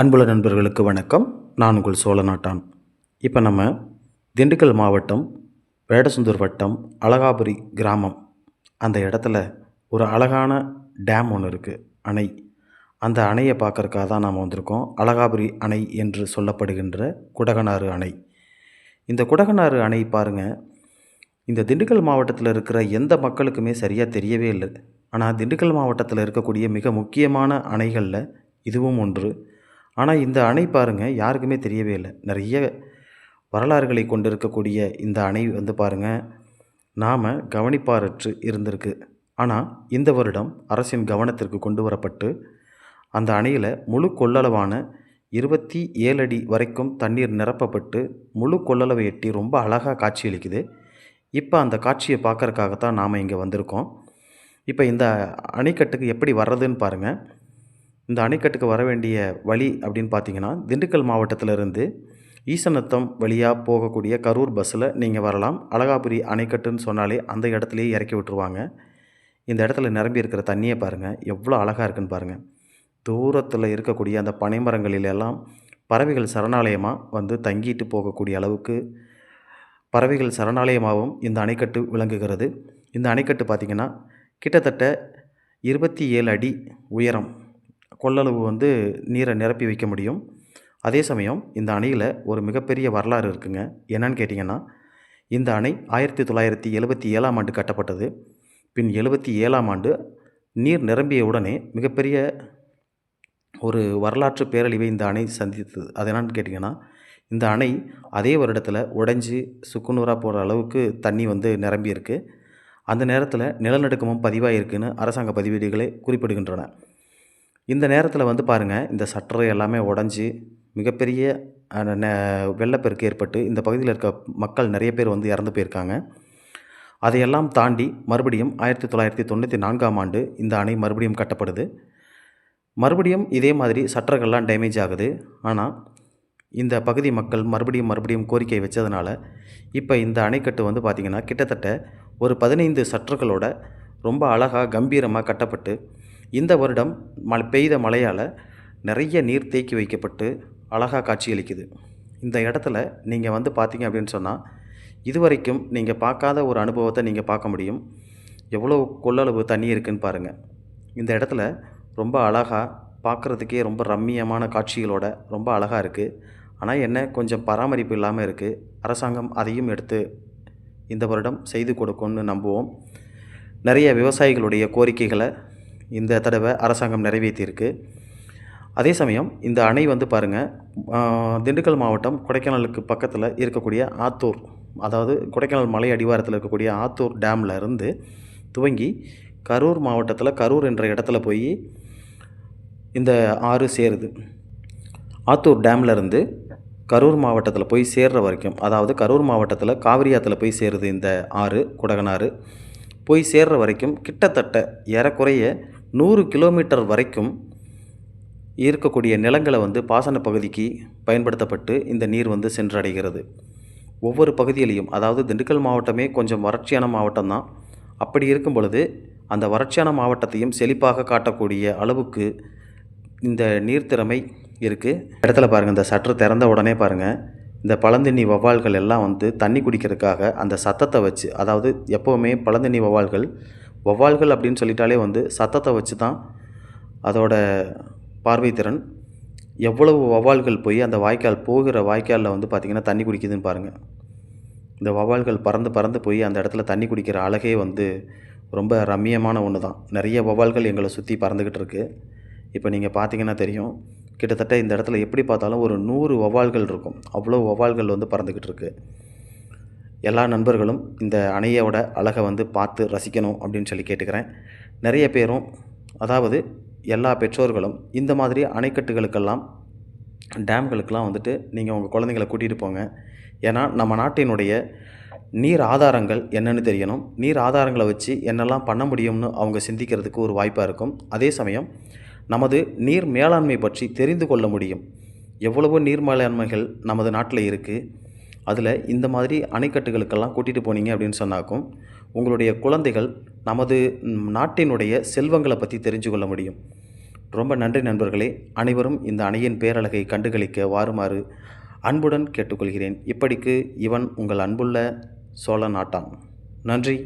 அன்புள்ள நண்பர்களுக்கு வணக்கம். நான் உங்கள் சோழநாட்டான். இப்போ நம்ம திண்டுக்கல் மாவட்டம் வேடசுந்தூர் வட்டம் அழகாபுரி கிராமம். அந்த இடத்துல ஒரு அழகான டேம் ஒன்று இருக்குது அணை. அந்த அணையை பார்க்கறக்காக தான் நாம் வந்திருக்கோம். அழகாபுரி அணை என்று சொல்லப்படுகின்ற குடகனாறு அணை. இந்த குடகனாறு அணை பாருங்கள் இந்த திண்டுக்கல் மாவட்டத்தில் இருக்கிற எந்த மக்களுக்குமே சரியாக தெரியவே இல்லை. ஆனால் திண்டுக்கல் மாவட்டத்தில் இருக்கக்கூடிய மிக முக்கியமான அணைகளில் இதுவும் ஒன்று. ஆனால் இந்த அணை பாருங்கள் யாருக்குமே தெரியவே இல்லை. நிறைய வரலாறுகளை கொண்டிருக்கக்கூடிய இந்த அணை வந்து பாருங்கள் நாம் கவனிப்பாரற்று இருந்திருக்கு. ஆனால் இந்த வருடம் அரசின் கவனத்திற்கு கொண்டு வரப்பட்டு அந்த அணையில் முழு கொள்ளளவான இருபத்தி ஏழு அடி வரைக்கும் தண்ணீர் நிரப்பப்பட்டு முழு கொள்ளளவை எட்டி ரொம்ப அழகாக காட்சியளிக்குது இப்போ அந்த காட்சியை பார்க்குறக்காகத்தான் நாம் இங்கே வந்திருக்கோம். இப்போ இந்த அணைக்கட்டுக்கு எப்படி வர்றதுன்னு பாருங்கள் இந்த அணைக்கட்டுக்கு வர வேண்டிய வழி அப்படின்னு பார்த்தீங்கன்னா திண்டுக்கல் மாவட்டத்திலிருந்து ஈசநத்தம் வழியாக போகக்கூடிய கரூர் பஸ்ஸில் நீங்கள் வரலாம். அழகாபுரி அணைக்கட்டுன்னு சொன்னாலே அந்த இடத்துலையே இறக்கி விட்டுருவாங்க. இந்த இடத்துல நிரம்பி இருக்கிற தண்ணியை பாருங்கள் எவ்வளோ அழகாக இருக்குன்னு பாருங்கள் தூரத்தில் இருக்கக்கூடிய அந்த பனைமரங்களில் எல்லாம் பறவைகள் சரணாலயமாக வந்து தங்கிட்டு போகக்கூடிய அளவுக்கு பறவைகள் சரணாலயமாகவும் இந்த அணைக்கட்டு விளங்குகிறது. இந்த அணைக்கட்டு பார்த்திங்கன்னா கிட்டத்தட்ட இருபத்தி ஏழு அடி உயரம். கொள்ளளவு வந்து நீரை நிரப்பி வைக்க முடியும். அதே சமயம் இந்த அணையில் ஒரு மிகப்பெரிய வரலாறு இருக்குங்க. என்னன்னு கேட்டிங்கன்னா இந்த அணை ஆயிரத்தி தொள்ளாயிரத்தி எழுபத்தி ஏழாம் ஆண்டு கட்டப்பட்டது. பின் எழுபத்தி ஏழாம் ஆண்டு நீர் நிரம்பிய உடனே மிகப்பெரிய ஒரு வரலாற்று பேரழிவை இந்த அணை சந்தித்தது. அது என்னன்னு கேட்டிங்கன்னா இந்த அணை அதே வருடத்தில் உடைஞ்சி சுக்குநூறாக போகிற அளவுக்கு தண்ணி வந்து நிரம்பியிருக்கு. அந்த நேரத்தில் நிலநடுக்கமும் பதிவாயிருக்குன்னு அரசாங்க பதிவேடுகளே குறிப்பிடுகின்றன. இந்த நேரத்தில் வந்து பாருங்கள் இந்த சட்டரு எல்லாமே உடஞ்சி மிகப்பெரிய நெ- வெள்ளப்பெருக்கு ஏற்பட்டு இந்த பகுதியில் இருக்க மக்கள் நிறைய பேர் வந்து இறந்து போயிருக்காங்க. அதையெல்லாம் தாண்டி மறுபடியும் ஆயிரத்தி தொள்ளாயிரத்தி தொண்ணூற்றி நான்காம் ஆண்டு இந்த அணை மறுபடியும் கட்டப்படுது. மறுபடியும் இதே மாதிரி சட்டர்கள்லாம் டேமேஜ் ஆகுது. ஆனால் இந்த பகுதி மக்கள் மறுபடியும் மறுபடியும் கோரிக்கை வச்சதுனால இப்போ இந்த அணைக்கட்டு வந்து பார்த்திங்கன்னா கிட்டத்தட்ட ஒரு பதினைந்து சட்டர்களோட ரொம்ப அழகாக கம்பீரமாக கட்டப்பட்டு இந்த வருடம் மழை பெய்த மழையால் நிறைய நீர் தேக்கி வைக்கப்பட்டு அழகாக காட்சியளிக்குது. இந்த இடத்துல நீங்கள் வந்து பார்த்தீங்க அப்படின்னு சொன்னால் இதுவரைக்கும் நீங்கள் பார்க்காத ஒரு அனுபவத்தை நீங்கள் பார்க்க முடியும். எவ்வளோ கொள்ளளவு தண்ணி இருக்குன்னு பாருங்கள் இந்த இடத்துல ரொம்ப அழகாக பார்க்குறதுக்கே ரொம்ப ரம்மியமான காட்சிகளோட ரொம்ப அழகாக இருக்குது ஆனால் என்ன கொஞ்சம் பராமரிப்பு இல்லாமல் இருக்குது அரசாங்கம் அதையும் எடுத்து இந்த வருடம் செய்து கொடுக்கும்னு நம்புவோம். நிறைய விவசாயிகளுடைய கோரிக்கைகளை இந்த தடவை அரசாங்கம் நிறைவேற்றியிருக்கு. அதே சமயம் இந்த அணை வந்து பாருங்கள் திண்டுக்கல் மாவட்டம் கொடைக்கானலுக்கு பக்கத்தில் இருக்கக்கூடிய ஆத்தூர் அதாவது கொடைக்கானல் மலை அடிவாரத்தில் இருக்கக்கூடிய ஆத்தூர் டேமில் இருந்து துவங்கி கரூர் மாவட்டத்தில் கரூர் என்ற இடத்துல போய் இந்த ஆறு சேருது. ஆத்தூர் டேமில் இருந்து கரூர் மாவட்டத்தில் போய் சேர்ற வரைக்கும் அதாவது கரூர் மாவட்டத்தில் காவிரி ஆற்றுல போய் சேருது இந்த ஆறு குடகனாறு. போய் சேர்ற வரைக்கும் கிட்டத்தட்ட ஏறக்குறைய நூறு கிலோமீட்டர் வரைக்கும் இருக்கக்கூடிய நிலங்களை வந்து பாசன பகுதிக்கு பயன்படுத்தப்பட்டு இந்த நீர் வந்து சென்றடைகிறது. ஒவ்வொரு பகுதியிலையும் அதாவது திண்டுக்கல் மாவட்டமே கொஞ்சம் வறட்சியான மாவட்டம் தான். அப்படி இருக்கும் பொழுது அந்த வறட்சியான மாவட்டத்தையும் செழிப்பாக காட்டக்கூடிய அளவுக்கு இந்த நீர்த்திறமை இருக்குது இடத்துல பாருங்கள் இந்த சற்று திறந்த உடனே பாருங்கள் இந்த பழந்தண்ணி வவ்வால்கள் எல்லாம் வந்து தண்ணி குடிக்கிறதுக்காக அந்த சத்தத்தை வச்சு அதாவது எப்போவுமே பழந்தண்ணி வவ்வால்கள் வவ்வால்கள் அப்படின்னு சொல்லிட்டாலே வந்து சத்தத்தை வச்சு தான் அதோட பார்வைத்திறன் எவ்வளவு வவ்வால்கள் போய் அந்த வாய்க்கால் போகிற வாய்க்காலில் வந்து பார்த்திங்கன்னா தண்ணி குடிக்குதுன்னு பாருங்கள் இந்த வவ்வால்கள் பறந்து பறந்து போய் அந்த இடத்துல தண்ணி குடிக்கிற அழகே வந்து ரொம்ப ரம்மியமான ஒன்று தான் நிறைய வவ்வால்கள் எங்களை சுற்றி பறந்துக்கிட்டு இருக்குது இப்போ நீங்கள் பார்த்தீங்கன்னா தெரியும் கிட்டத்தட்ட இந்த இடத்துல எப்படி பார்த்தாலும் ஒரு நூறு வவால்கள் இருக்கும். அவ்வளோ வவால்கள் வந்து பறந்துக்கிட்டு இருக்கு. எல்லா நண்பர்களும் இந்த அணையோட அழகை வந்து பார்த்து ரசிக்கணும் அப்படின்னு சொல்லி கேட்டுக்கிறேன். நிறைய பேரும் அதாவது எல்லா பெற்றோர்களும் இந்த மாதிரி அணைக்கட்டுகளுக்கெல்லாம் டேம்களுக்கெல்லாம் வந்துட்டு நீங்கள் உங்கள் குழந்தைங்களை கூட்டிகிட்டு போங்க. ஏன்னா நம்ம நாட்டினுடைய நீர் ஆதாரங்கள் என்னென்னு தெரியணும். நீர் ஆதாரங்களை வச்சு என்னெல்லாம் பண்ண முடியும்னு அவங்க சிந்திக்கிறதுக்கு ஒரு வாய்ப்பாக இருக்கும். அதே சமயம் நமது நீர் மேலாண்மை பற்றி தெரிந்து கொள்ள முடியும். எவ்வளவோ நீர் மேலாண்மைகள் நமது நாட்டில் இருக்குது அதில் இந்த மாதிரி அணைக்கட்டுகளுக்கெல்லாம் கூட்டிகிட்டு போனீங்க அப்படின்னு சொன்னாக்கும் உங்களுடைய குழந்தைகள் நமது நாட்டினுடைய செல்வங்களை பற்றி தெரிஞ்சு கொள்ள முடியும். ரொம்ப நன்றி நண்பர்களே. அனைவரும் இந்த அணையின் பேரழகை கண்டுகளிக்க வாருமாறு அன்புடன் கேட்டுக்கொள்கிறேன். இப்படிக்கு இவன் உங்கள் அன்புள்ள சோழ நாட்டான் நன்றி.